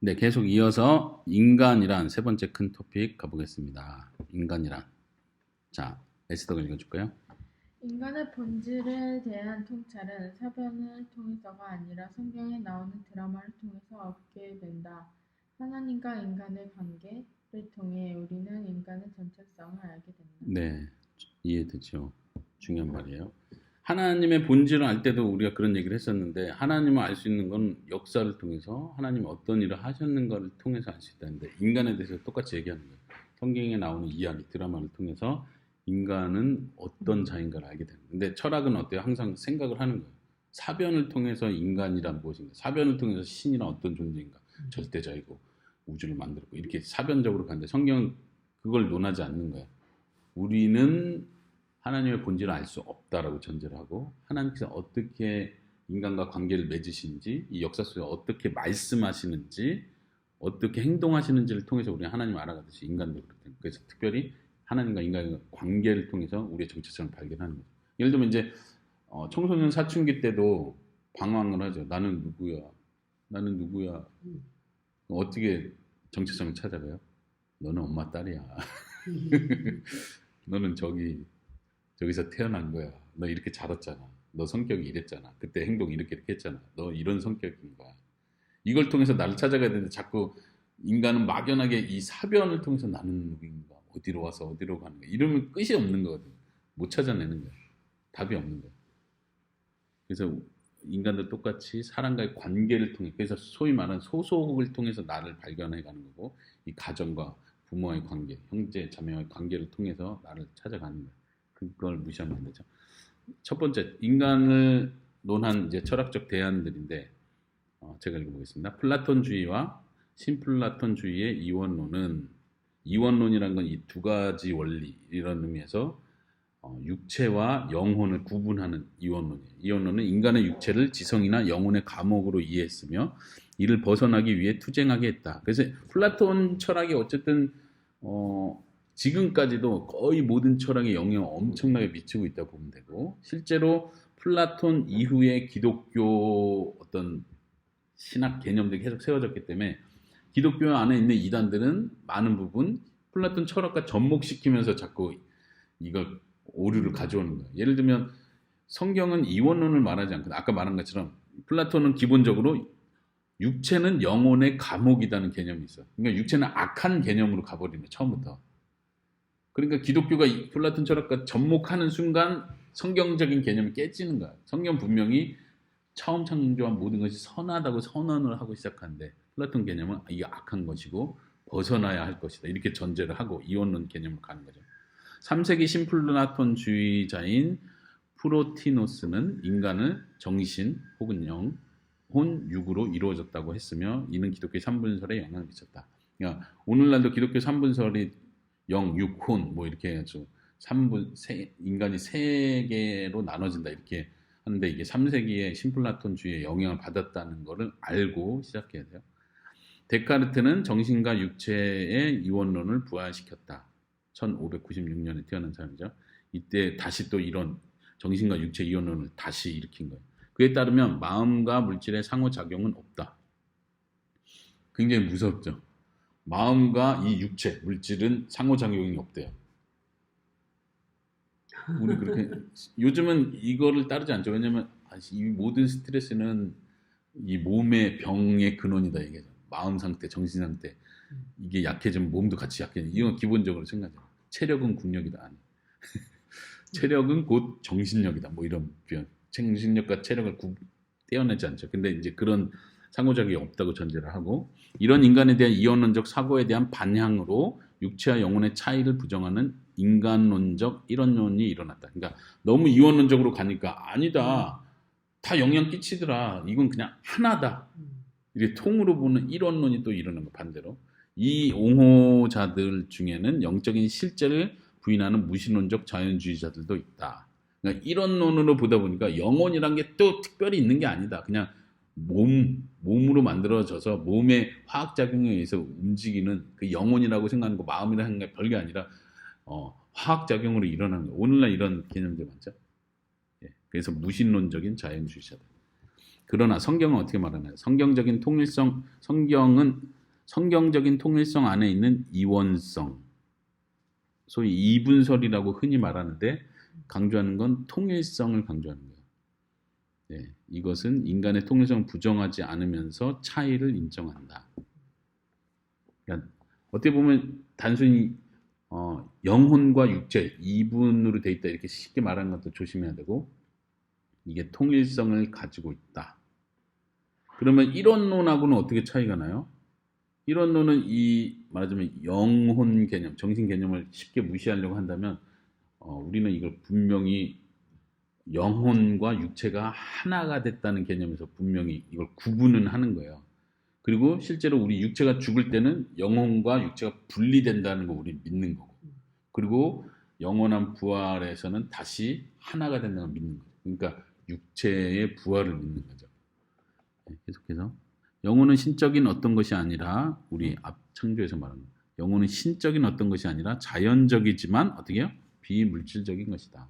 네, 계속 이어서 인간이란 세 번째 큰 토픽 가보겠습니다. 인간이란. 자, 에스더가 읽어줄까요? 인간의 본질에 대한 통찰은 사변을 통해서가 아니라 성경에 나오는 드라마를 통해서 얻게 된다. 하나님과 인간의 관계를 통해 우리는 인간의 전체성을 알게 된다. 네, 이해되죠. 중요한 말이에요. 하나님의 본질을 알 때도 우리가 그런 얘기를 했었는데 하나님을 알 수 있는 건 역사를 통해서 하나님이 어떤 일을 하셨는 것을 통해서 알 수 있다는데 인간에 대해서 똑같이 얘기하는 거예요. 성경에 나오는 이야기, 드라마를 통해서 인간은 어떤 자인가를 알게 되는 거예요. 근데 철학은 어때요? 항상 생각을 하는 거예요. 사변을 통해서 인간이란 무엇인가? 사변을 통해서 신이란 어떤 존재인가? 절대자이고 우주를 만들었고 이렇게 사변적으로 가는데 성경은 그걸 논하지 않는 거예요. 우리는 하나님의 본질을 알 수 없다라고 전제를 하고 하나님께서 어떻게 인간과 관계를 맺으시는지 이 역사 속에 어떻게 말씀하시는지 어떻게 행동하시는지를 통해서 우리가 하나님을 알아가듯이 인간도 그렇다. 그래서 특별히 하나님과 인간의 관계를 통해서 우리의 정체성을 발견하는 거죠. 예를 들면 이제 어, 청소년 사춘기 때도 방황을 하죠. 나는 누구야? 나는 누구야? 어떻게 정체성을 찾아가요? 너는 엄마 딸이야. 너는 저기 저기서 태어난 거야. 너 이렇게 자랐잖아. 너 성격이 이랬잖아. 그때 행동 이렇게 이렇게 했잖아. 너 이런 성격인 거야. 이걸 통해서 나를 찾아가야 되는데 자꾸 인간은 막연하게 이 사변을 통해서 나는 누구인가, 어디로 와서 어디로 가는 거야. 이러면 끝이 없는 거거든. 못 찾아내는 거야. 답이 없는 거야. 그래서 인간도 똑같이 사람과의 관계를 통해 그래서 소위 말하는 소속을 통해서 나를 발견해 가는 거고 이 가정과 부모와의 관계, 형제 자매와의 관계를 통해서 나를 찾아가는 거야. 그걸 무시하면 안 되죠. 첫 번째 인간을 논한 이제 철학적 대안들인데 어, 제가 읽어보겠습니다. 플라톤주의와 신플라톤주의의 이원론은 이원론이란 건 이 두 가지 원리 이런 의미에서 어, 육체와 영혼을 구분하는 이원론이에요. 이원론은 인간의 육체를 지성이나 영혼의 감옥으로 이해했으며 이를 벗어나기 위해 투쟁하게 했다. 그래서 플라톤 철학이 어쨌든 어, 지금까지도 거의 모든 철학에 영향을 엄청나게 미치고 있다고 보면 되고 실제로 플라톤 이후에 기독교 어떤 신학 개념들이 계속 세워졌기 때문에 기독교 안에 있는 이단들은 많은 부분 플라톤 철학과 접목시키면서 자꾸 이걸 오류를 가져오는 거예요. 예를 들면 성경은 이원론을 말하지 않거든. 아까 말한 것처럼 플라톤은 기본적으로 육체는 영혼의 감옥이라는 개념이 있어. 그러니까 육체는 악한 개념으로 거예요, 처음부터. 그러니까 기독교가 이 플라톤 철학과 접목하는 순간 성경적인 개념이 깨지는 거야. 성경 분명히 처음 창조한 모든 것이 선하다고 선언을 하고 시작하는데 플라톤 개념은 이게 악한 것이고 벗어나야 할 것이다. 이렇게 전제를 하고 이원론 개념을 가는 거죠. 3세기 신플라톤주의자인 프로티노스는 인간은 정신 혹은 영, 혼, 육으로 이루어졌다고 했으며 이는 기독교 3분설에 영향을 미쳤다. 그러니까 오늘날도 기독교 3분설이 영, 육, 혼 뭐 이렇게 해서 3분 세, 인간이 세 개로 나눠진다 이렇게 하는데 이게 3세기에 신플라톤주의의 영향을 받았다는 것을 알고 시작해야 돼요. 데카르트는 정신과 육체의 이원론을 부활시켰다. 1596년에 태어난 사람이죠. 이때 다시 또 이런 정신과 육체 이원론을 다시 일으킨 거예요. 그에 따르면 마음과 물질의 상호작용은 없다. 굉장히 무섭죠. 마음과 이 육체, 물질은 상호작용이 없대요. 우리 그렇게 요즘은 이거를 따르지 않죠. 왜냐면 이 모든 스트레스는 이 몸의 병의 근원이다 이게 마음 상태, 정신 상태 이게 약해지면 몸도 같이 약해져. 이건 기본적으로 생각해요. 체력은 국력이다 아니. 체력은 곧 정신력이다. 뭐 이런 표현. 정신력과 체력을 구, 떼어내지 않죠. 근데 이제 그런 상호작용이 없다고 전제를 하고 이런 인간에 대한 이원론적 사고에 대한 반향으로 육체와 영혼의 차이를 부정하는 인간론적 이론론이 일어났다. 그러니까 너무 이원론적으로 가니까 아니다. 다 영향 끼치더라. 이건 그냥 하나다. 이게 통으로 보는 이론론이 또 일어나는 거 반대로. 이 옹호자들 중에는 영적인 실제를 부인하는 무신론적 자연주의자들도 있다. 그러니까 이론론으로 보다 보니까 영혼이란 게 또 특별히 있는 게 아니다. 그냥 몸, 몸으로 만들어져서 몸의 화학작용에 의해서 움직이는 그 영혼이라고 생각하는 거, 마음이라는 게 별게 아니라, 어, 화학작용으로 일어나는 거. 오늘날 이런 개념들 많죠? 예, 그래서 무신론적인 자연주의자들. 그러나 성경은 어떻게 말하나요? 성경적인 통일성, 성경은 성경적인 통일성 안에 있는 이원성, 소위 이분설이라고 흔히 말하는데 강조하는 건 통일성을 강조하는 거예요. 네, 이것은 인간의 통일성을 부정하지 않으면서 차이를 인정한다. 그러니까 어떻게 보면 단순히 어, 영혼과 육체 이분으로 돼 있다 이렇게 쉽게 말하는 것도 조심해야 되고 이게 통일성을 가지고 있다. 그러면 이론론하고는 어떻게 차이가 나요? 이론론은 이 말하자면 영혼 개념, 정신 개념을 쉽게 무시하려고 한다면 어, 우리는 이걸 분명히 영혼과 육체가 하나가 됐다는 개념에서 분명히 이걸 구분은 하는 거예요. 그리고 실제로 우리 육체가 죽을 때는 영혼과 육체가 분리된다는 거 우리 믿는 거고. 그리고 영원한 부활에서는 다시 하나가 된다는 걸 믿는 거죠. 그러니까 육체의 부활을 믿는 거죠. 네, 계속해서 영혼은 신적인 어떤 것이 아니라 우리 앞 창조에서 말하는 영혼은 신적인 어떤 것이 아니라 자연적이지만 어떻게 해요? 비물질적인 것이다.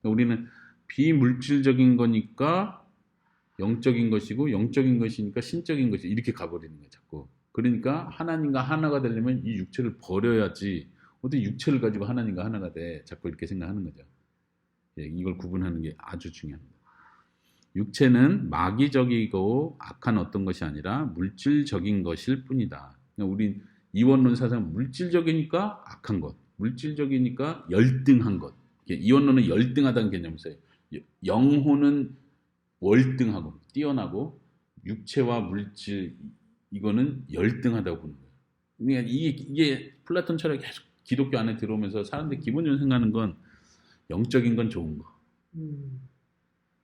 그러니까 우리는 비물질적인 거니까 영적인 것이고 영적인 것이니까 신적인 것이 이렇게 가버리는 거예요 자꾸. 그러니까 하나님과 하나가 되려면 이 육체를 버려야지. 어떻게 육체를 가지고 하나님과 하나가 돼? 자꾸 이렇게 생각하는 거죠. 예, 이걸 구분하는 게 아주 중요합니다. 육체는 마귀적이고 악한 어떤 것이 아니라 물질적인 것일 뿐이다. 그러니까 우리 이원론 사상 물질적이니까 악한 것 물질적이니까 열등한 것. 이게 이원론은 열등하다는 개념이 있어요 영혼은 월등하고 뛰어나고 육체와 물질 이거는 열등하다고 보는 거예요. 그러니까 이게, 이게 플라톤 철학이 계속 기독교 안에 들어오면서 사람들이 기본적으로 생각하는 건 영적인 건 좋은 거, 음.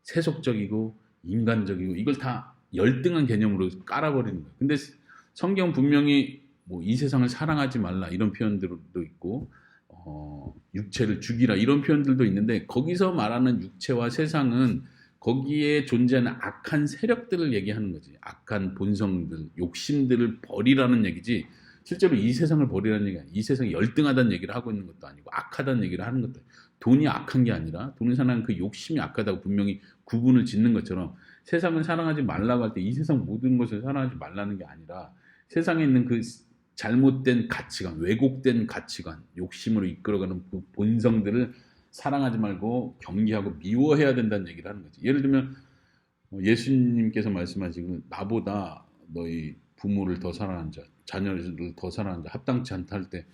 세속적이고 인간적이고 이걸 다 열등한 개념으로 깔아버리는 거예요. 근데 성경 분명히 뭐 이 세상을 사랑하지 말라 이런 표현들도 있고 어, 육체를 죽이라 이런 표현들도 있는데 거기서 말하는 육체와 세상은 거기에 존재하는 악한 세력들을 얘기하는 거지. 악한 본성들, 욕심들을 버리라는 얘기지. 실제로 이 세상을 버리라는 얘기가 아니야. 이 세상이 열등하다는 얘기를 하고 있는 것도 아니고 악하다는 얘기를 하는 것도 아니고 돈이 악한 게 아니라 돈을 사랑하는 그 욕심이 악하다고 분명히 구분을 짓는 것처럼 세상을 사랑하지 말라고 할 때 이 세상 모든 것을 사랑하지 말라는 게 아니라 세상에 있는 그 잘못된 가치관, 왜곡된 가치관, 욕심으로 이끌어가는 그 본성들을 사랑하지 말고 경계하고 미워해야 된다는 얘기를 하는 거지. 예를 들면 어, 예수님께서 말씀하시고 나보다 너희 부모를 더 사랑하는 자, 자녀를 더 사랑하는 자 합당치 않다 할 때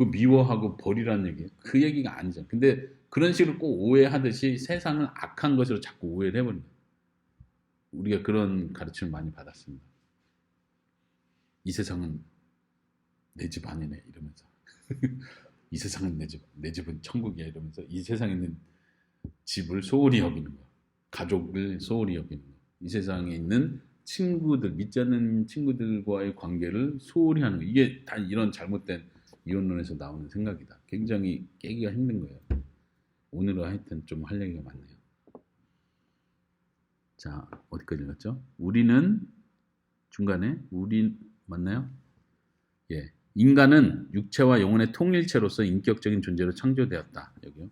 그 미워하고 버리라는 얘기. 그 얘기가 아니잖아. 근데 그런 식으로 꼭 오해하듯이 세상은 악한 것으로 자꾸 오해를 해버린다. 우리가 그런 가르침을 많이 받았습니다. 이 세상은 내 집 아니네 이러면서 이 세상은 내 집, 내 집은 천국이야 이러면서 이 세상에 있는 집을 소홀히 여기는 거, 가족을 소홀히 여기는 거, 이 세상에 있는 친구들, 믿지 않는 친구들과의 관계를 소홀히 하는 거, 이게 다 이런 잘못된 이혼론에서 나오는 생각이다. 굉장히 깨기가 힘든 거예요. 오늘은 하여튼 좀 할 얘기가 많네요. 자, 어디까지 읽었죠? 우리는 중간에 우리 맞나요? 예. 인간은 육체와 영혼의 통일체로서 인격적인 존재로 창조되었다. 여기요.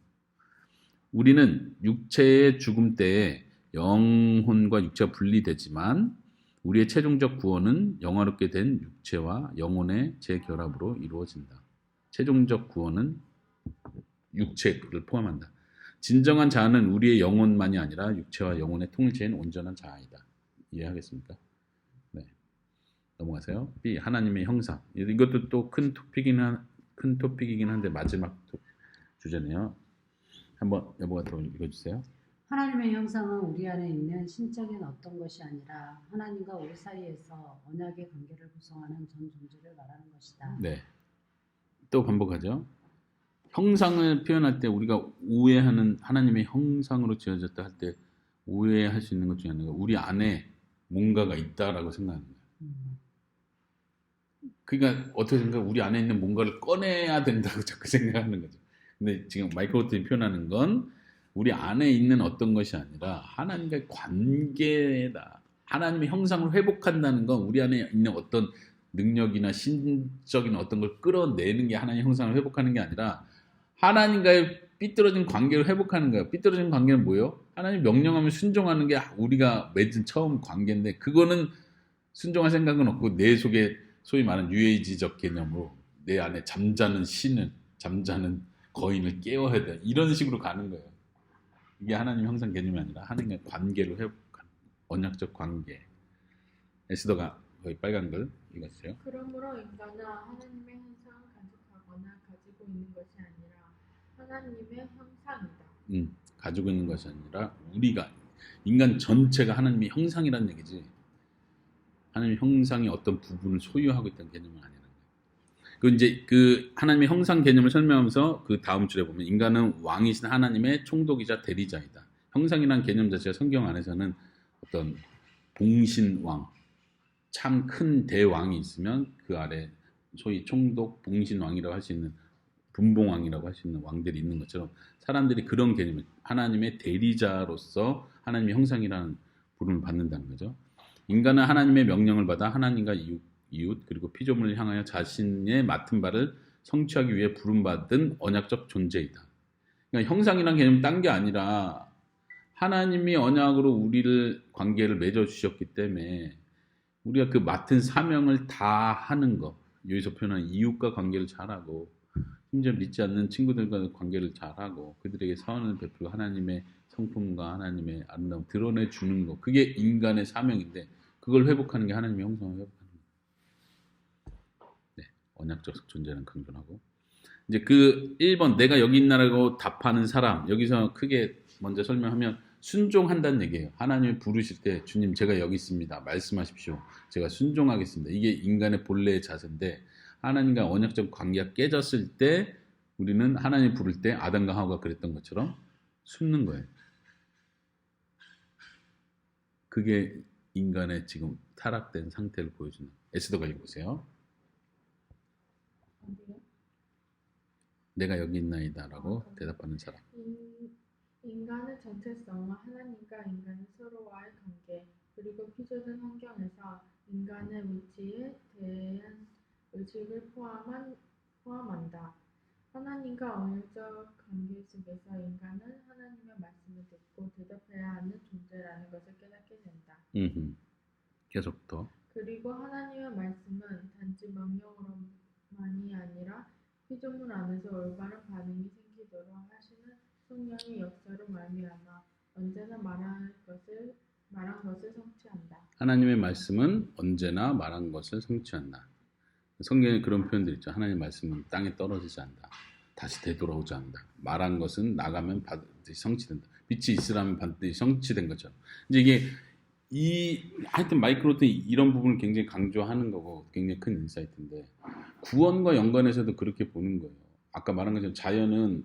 우리는 육체의 죽음 때에 영혼과 육체가 분리되지만 우리의 최종적 구원은 영화롭게 된 육체와 영혼의 재결합으로 이루어진다. 최종적 구원은 육체를 포함한다. 진정한 자아는 우리의 영혼만이 아니라 육체와 영혼의 통일체인 온전한 자아이다. 이해하겠습니까? 네. 넘어가세요. B 하나님의 형상. 이것도 또 큰 토픽이긴 한, 큰 토픽이긴 한데 마지막 토- 주제네요. 한번 여보가 더 읽어주세요. 하나님의 형상은 우리 안에 있는 신적인 어떤 것이 아니라 하나님과 우리 사이에서 언약의 관계를 구성하는 전 존재를 말하는 것이다. 네. 또 반복하죠. 형상을 표현할 때 우리가 오해하는 하나님의 형상으로 지어졌다 할 때 오해할 수 있는 것 중에 하나가 우리 안에 뭔가가 있다라고 거예요. 음. 그러니까 어떻게 생각? 우리 안에 있는 뭔가를 꺼내야 된다고 자꾸 생각하는 거죠. 근데 지금 마이크로 트 표현하는 건 우리 안에 있는 어떤 것이 아니라 하나님과의 관계다. 하나님의 형상을 회복한다는 건 우리 안에 있는 어떤 능력이나 신적인 어떤 걸 끌어내는 게 하나님의 형상을 회복하는 게 아니라 하나님과의 삐뚤어진 관계를 회복하는 거야. 삐뚤어진 관계는 뭐예요? 하나님 명령하면 순종하는 게 우리가 맺은 처음 관계인데 그거는 순종할 생각은 없고 내 속에 소위 말하는 유해지적 개념으로 내 안에 잠자는 신을 잠자는 거인을 깨워야 돼. 이런 식으로 가는 거예요. 이게 하나님 형상 개념이 아니라 하나님의 관계를 회복하는 언약적 관계. 에스더가 거의 빨간 글 읽었어요. 그러므로 인간은 하나님의 형상을 간직하거나 가지고 있는 것이 아니라 하나님의 형상이다. 음, 가지고 있는 것이 아니라 우리가 인간 전체가 하나님의 형상이라는 얘기지. 하나님의 형상의 어떤 부분을 소유하고 있다는 개념은 아니라는 거예요. 그 이제 그 하나님의 형상 개념을 설명하면서 그 다음 줄에 보면 인간은 왕이신 하나님의 총독이자 대리자이다. 형상이라는 개념 자체가 성경 안에서는 어떤 봉신왕, 참 큰 대왕이 있으면 그 아래 소위 총독, 봉신왕이라고 할 수 있는 분봉왕이라고 할 수 있는 왕들이 있는 것처럼 사람들이 그런 개념을 하나님의 대리자로서 하나님의 형상이라는 부름을 받는다는 거죠. 인간은 하나님의 명령을 받아 하나님과 이웃, 이웃 그리고 피조물을 향하여 자신의 맡은 바를 성취하기 위해 부름받은 언약적 존재이다. 그러니까 형상이란 개념은 딴게 아니라 하나님이 언약으로 우리를 관계를 맺어 주셨기 때문에 우리가 그 맡은 사명을 다 하는 것 여기서 표현한 이웃과 관계를 잘하고 심지어 믿지 않는 친구들과 관계를 잘하고 그들에게 선을 베풀고 하나님의 성품과 하나님의 아름다움 드러내 주는 것 그게 인간의 사명인데 그걸 회복하는 게 하나님의 형상을 회복하는 거예요. 네, 언약적 존재는 강조하고 이제 그 1번 내가 여기 있나라고 답하는 사람 여기서 크게 먼저 설명하면 순종한다는 얘기예요. 하나님이 부르실 때 주님 제가 여기 있습니다. 말씀하십시오. 제가 순종하겠습니다. 이게 인간의 본래의 자세인데 하나님과 언약적 관계가 깨졌을 때 우리는 하나님 부를 때 아담과 하와가 그랬던 것처럼 숨는 거예요. 그게 인간의 지금 타락된 상태를 보여주는 에스더가. 어디요? 내가 여기 있나이다라고 대답하는 사람. 인, 인간의 정체성은 하나님과 인간이 서로와의 관계 그리고 피조된 환경에서 인간의 위치에 대한 의식을 포함한, 포함한다. 하나님과 언어적 관계 속에서 인간은 하나님의 말씀을 듣고 대답해야 하는 존재라는 것을 깨닫게 된다. 음흠. 계속 더. 그리고 하나님의 말씀은 단지 명령으로만이 아니라 피조물 안에서 올바른 반응이 생기도록 하시는 성령의 역사로 말미암아 언제나 말할 것을 말한 것을 성취한다. 하나님의 말씀은 언제나 말한 것을 성취한다. 성경에 그런 표현들 있죠. 하나님의 말씀은 땅에 떨어지지 않는다. 다시 되돌아오지 않는다. 말한 것은 나가면 반드시 성취된다. 빛이 있으라면 반드시 성취된 것처럼. 이제 이게 이 하여튼 마이크로트 이런 부분을 굉장히 강조하는 거고 굉장히 큰 인사이트인데 구원과 연관해서도 그렇게 보는 거예요. 아까 말한 것처럼 자연은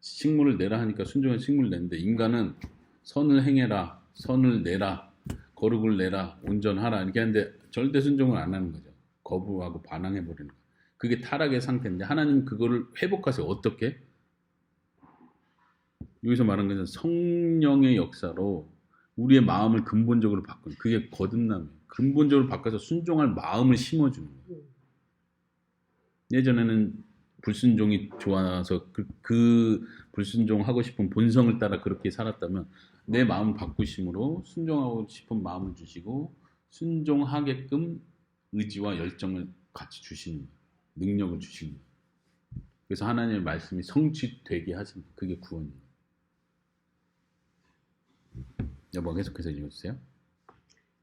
식물을 내라 하니까 순종한 식물을 내는데 인간은 선을 행해라, 선을 내라, 거룩을 내라, 온전하라 이렇게 하는데 절대 순종을 안 하는 거죠. 거부하고 반항해 버리는 거. 그게 타락의 상태인데 하나님 그거를 회복하세요. 어떻게? 여기서 말한 것은 성령의 역사로 우리의 마음을 근본적으로 바꾸는 그게 거듭남이에요. 근본적으로 바꿔서 순종할 마음을 심어주는 거예요. 예전에는 불순종이 좋아서 그, 그 불순종하고 싶은 본성을 따라 그렇게 살았다면 내 마음을 바꾸심으로 순종하고 싶은 마음을 주시고 순종하게끔 의지와 열정을 같이 주시는 거예요. 능력을 주시는 거예요. 그래서 하나님의 말씀이 성취되게 하십니다. 그게 구원이에요. 여보 계속해서 읽어주세요.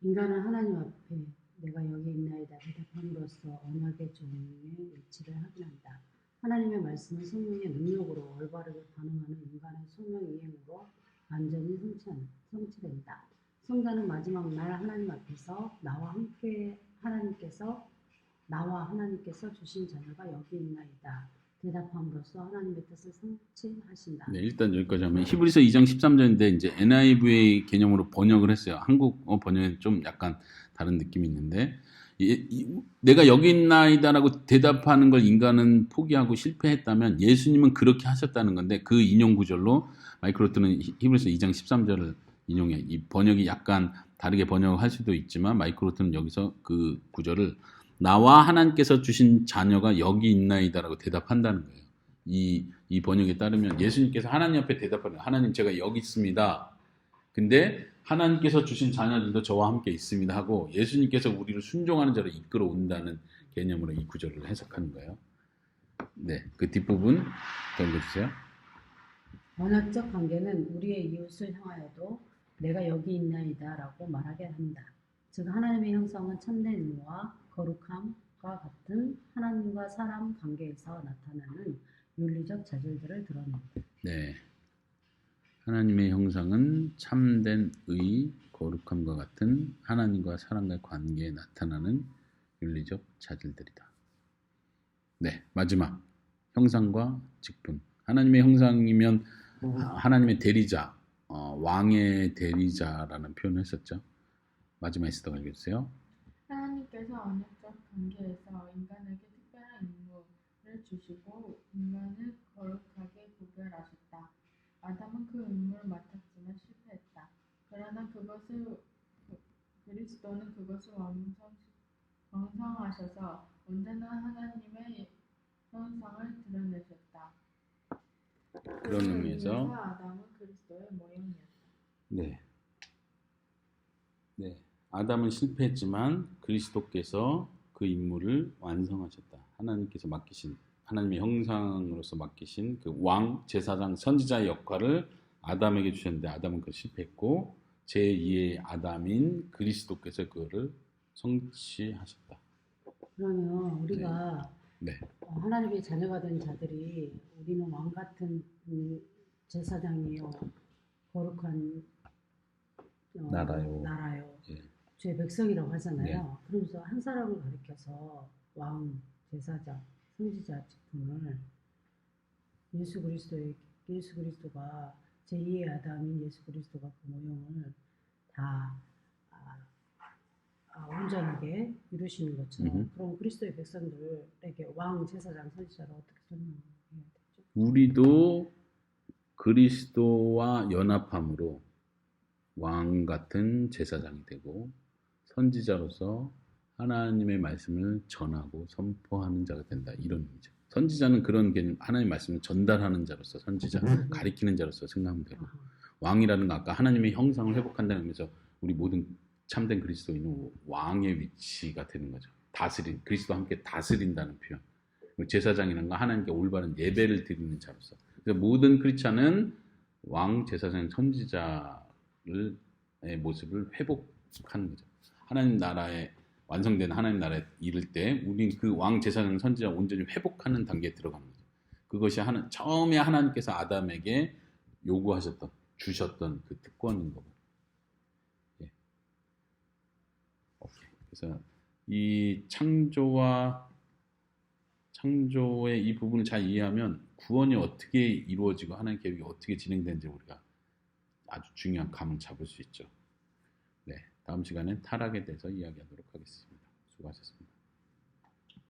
인간은 하나님 앞에 내가 여기 있나이다 대답함으로써 언약의 종의 위치를 확인한다. 하나님의 말씀은 성령의 능력으로 올바르게 반응하는 인간의 소명 이행으로 완전히 성취된다. 성자는 마지막 날 하나님 앞에서 나와 함께 하나님께서 나와 하나님께서 주신 자녀가 여기 있나이다. 대답함으로써 하나님의 뜻을 성취하신다. 네, 일단 여기까지 하면 히브리서 2장 13절인데 이제 NIV 개념으로 번역을 했어요. 한국어 번역에 좀 약간 다른 느낌이 있는데 내가 여기 있나이다라고 대답하는 걸 인간은 포기하고 실패했다면 예수님은 그렇게 하셨다는 건데 그 인용 구절로 마이크로트는 히- 히브리서 2장 13절을 인용해. 이 번역이 약간 다르게 번역할 수도 있지만 마이크로트는 여기서 그 구절을 나와 하나님께서 주신 자녀가 여기 있나이다라고 대답한다는 거예요. 이 이 번역에 따르면 예수님께서 하나님 앞에 대답하는. 하나님 제가 여기 있습니다. 근데 하나님께서 주신 자녀들도 저와 함께 있습니다 하고 예수님께서 우리를 순종하는 자로 이끌어 온다는 개념으로 이 구절을 해석하는 거예요. 네, 그 뒷부분 더 읽어주세요. 언약적 관계는 우리의 이웃을 향하여도 내가 여기 있나이다라고 말하게 한다. 즉 하나님의 형상은 참된 의와 거룩함과 같은 하나님과 사람 관계에서 나타나는 윤리적 자질들을 드러낸다. 네. 하나님의 형상은 참된 의, 거룩함과 같은 하나님과 사람과의 관계에 나타나는 윤리적 자질들이다. 네, 마지막 형상과 직분. 하나님의 형상이면 하나님의 대리자, 어, 왕의 대리자라는 표현을 했었죠. 마지막 에스더가 읽어주세요. 하나님께서 언약적 관계에서 인간에게 특별한 임무를 주시고 인간을 거룩하게 구별하셨다. 아담은 그 임무를 맡았지만 실패했다. 그러나 그것을 그- 그리스도는 그것을 완성, 완성 하셔서 언제나 하나님의 형상을 드러내셨다. 그런 의미에서 아담은 그리스도의 모형이었다. 네. 네. 아담은 실패했지만 그리스도께서 그 임무를 완성하셨다. 하나님께서 맡기신 하나님의 형상으로서 맡기신 그 왕, 제사장, 선지자의 역할을 아담에게 주셨는데 아담은 그 실패했고 제2의 아담인 그리스도께서 그거를 성취하셨다. 그러면 우리가 네. 어, 하나님의 자녀가 된 자들이 우리는 왕 같은 음, 제사장이요 거룩한 어, 나라요. 나라요. 예. 주의 백성이라고 하잖아요. 네. 그러면서 한 사람을 가리켜서 왕, 제사장, 선지자 직분을 예수 그리스도의 예수 그리스도가 제2의 아담인 예수 그리스도가 그 모형을 다 아, 아, 온전하게 이루시는 것처럼 음흠. 그럼 그리스도의 백성들에게 왕, 제사장, 선지자를 어떻게 설명해야 되죠? 우리도 그리스도와 연합함으로 왕 같은 제사장이 되고 선지자로서 하나님의 말씀을 전하고 선포하는 자가 된다 이런 의미죠. 선지자는 그런 개념 하나님의 말씀을 전달하는 자로서 선지자 가리키는 자로서 생각하면 되고. 왕이라는 건 아까 하나님의 형상을 회복한다는 의미에서 우리 모든 참된 그리스도인은 왕의 위치가 되는 거죠. 다스린 그리스도와 함께 다스린다는 표현. 제사장이라는 건 하나님께 올바른 예배를 드리는 자로서. 그래서 모든 크리스찬은 왕, 제사장, 선지자를 의 모습을 회복하는 거죠. 하나님 나라에 완성된 하나님 나라에 이를 때 우리는 그 왕, 제사장, 선지자 온전히 회복하는 단계에 거죠. 그것이 하나, 처음에 하나님께서 아담에게 요구하셨던 주셨던 그 특권인 거고. 예. 그래서 이 창조와 창조의 이 부분을 잘 이해하면 구원이 어떻게 이루어지고 하나님 계획이 어떻게 진행되는지 우리가 아주 중요한 감을 잡을 수 있죠. 네, 다음 시간엔 타락에 대해서 이야기하도록 하겠습니다. 수고하셨습니다.